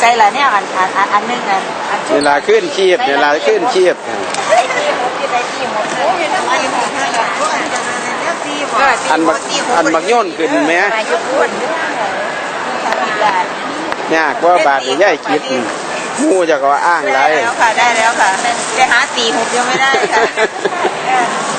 ใส่ละเนี่ยอันอันอันอันหนึงอันอันเวลาขึ้นชีบเวลาขึ้นชีไอ้ที่หมดที่ไอ้ที่หมดโอ้ยำหมดละอันบอันบักอันบักโย่นขึ้นแหมเายุนยายากกว่าบาทใหญ่คิดหมู่จะก็อ้างไร ได้แล้วค่ะได้แล้วค่ะไปหาตีหุบยังไม่ได้ค่ะ